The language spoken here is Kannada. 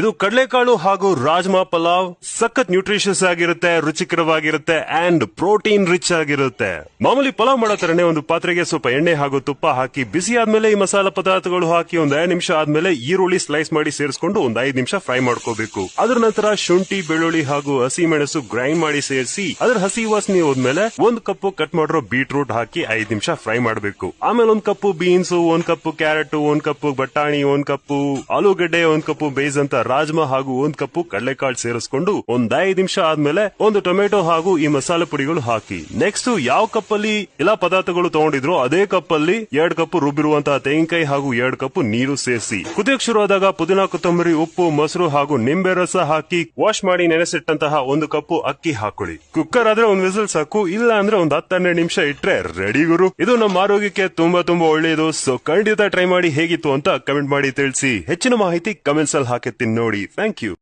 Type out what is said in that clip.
ಇದು ಕಡಲೆಕಾಳು ಹಾಗೂ ರಾಜ್ಮಾ ಪಲಾವ್ ಸಖತ್ ನ್ಯೂಟ್ರಿಷಿಯಸ್ ಆಗಿರುತ್ತೆ, ರುಚಿಕರವಾಗಿರುತ್ತೆ ಅಂಡ್ ಪ್ರೋಟೀನ್ ರಿಚ್ ಆಗಿರುತ್ತೆ. ಮಾಮೂಲಿ ಪಲಾವ್ ಮಾಡೋ ತರನೇ ಒಂದು ಪಾತ್ರೆಗೆ ಸ್ವಲ್ಪ ಎಣ್ಣೆ ಹಾಗೂ ತುಪ್ಪ ಹಾಕಿ, ಬಿಸಿ ಆದ್ಮೇಲೆ ಈ ಮಸಾಲ ಪದಾರ್ಥಗಳು ಹಾಕಿ ಒಂದ್ ಐದು ನಿಮಿಷ ಆದ್ಮೇಲೆ ಈರುಳ್ಳಿ ಸ್ಲೈಸ್ ಮಾಡಿ ಸೇರಿಸಿಕೊಂಡು ಒಂದ್ ಐದು ನಿಮಿಷ ಫ್ರೈ ಮಾಡ್ಕೋಬೇಕು. ಅದ್ರ ನಂತರ ಶುಂಠಿ, ಬೆಳ್ಳುಳ್ಳಿ ಹಾಗೂ ಹಸಿ ಮೆಣಸು ಗ್ರೈಂಡ್ ಮಾಡಿ ಸೇರಿಸಿ, ಅದ್ರ ಹಸಿ ವಾಸನೆ ಹೋದ್ಮೇಲೆ ಒಂದ್ ಕಪ್ ಕಟ್ ಮಾಡಿರೋ ಬೀಟ್ರೂಟ್ ಹಾಕಿ ಐದ್ ನಿಮಿಷ ಫ್ರೈ ಮಾಡಬೇಕು. ಆಮೇಲೆ ಒಂದ್ ಕಪ್ ಬೀನ್ಸ್ ಒಂದ್ ಕಪ್ ಕ್ಯಾರೆಟ್ ಒಂದ್ ಕಪ್ ಬಟಾಣಿ, ಒಂದ್ ಕಪ್ ಆಲೂಗಡ್ಡೆ, ಒಂದ್ ಕಪ್ ಬೇಸ್ ಅಂತ ರಾಜ್ಮಾ ಹಾಗೂ ಒಂದ್ ಕಪ್ ಕಡಲೆಕಾಳು ಸೇರಿಸ್ಕೊಂಡು ಒಂದ್ ಐದು ನಿಮಿಷ ಆದ್ಮೇಲೆ ಒಂದು ಟೊಮೆಟೊ ಹಾಗೂ ಈ ಮಸಾಲೆ ಪುಡಿಗಳು ಹಾಕಿ. ನೆಕ್ಸ್ಟ್ ಯಾವ ಕಪ್ ಅಲ್ಲಿ ಎಲ್ಲಾ ಪದಾರ್ಥಗಳು ತಗೊಂಡಿದ್ರು ಅದೇ ಕಪ್ ಅಲ್ಲಿ ಎರಡ್ ಕಪ್ ರುಬ್ಬಿರುವಂತಹ ತೆಂಗಿನಕಾಯಿ ಹಾಗೂ ಎರಡ್ ಕಪ್ ನೀರು ಸೇರಿಸಿ. ಕುದಿಯಕ್ ಶುರು ಆದಾಗ ಪುದೀನ, ಕೊತ್ತಂಬರಿ, ಉಪ್ಪು, ಮೊಸರು ಹಾಗೂ ನಿಂಬೆ ರಸ ಹಾಕಿ ವಾಶ್ ಮಾಡಿ ನೆನೆಸಿಟ್ಟಂತಹ ಒಂದು ಕಪ್ ಅಕ್ಕಿ ಹಾಕೊಳ್ಳಿ. ಕುಕ್ಕರ್ ಆದ್ರೆ ಒಂದ್ ವಿಸಲ್ ಸಾಕು, ಇಲ್ಲ ಅಂದ್ರೆ ಒಂದ್ ಹತ್ತೆರಡು ನಿಮಿಷ ಇಟ್ರೆ ರೆಡಿ ಗುರು. ಇದು ನಮ್ಮ ಆರೋಗ್ಯಕ್ಕೆ ತುಂಬಾ ತುಂಬಾ ಒಳ್ಳೆಯದು ಸೊ ಖಂಡಿತ ಟ್ರೈ ಮಾಡಿ ಹೇಗಿತ್ತು ಅಂತ ಕಮೆಂಟ್ ಮಾಡಿ ತಿಳಿಸಿ. ಹೆಚ್ಚಿನ ಮಾಹಿತಿ ಕಮೆಂಟ್ಸ್ ಅಲ್ಲಿ ಹಾಕಿರ್ತೀನಿ Nori. Thank you.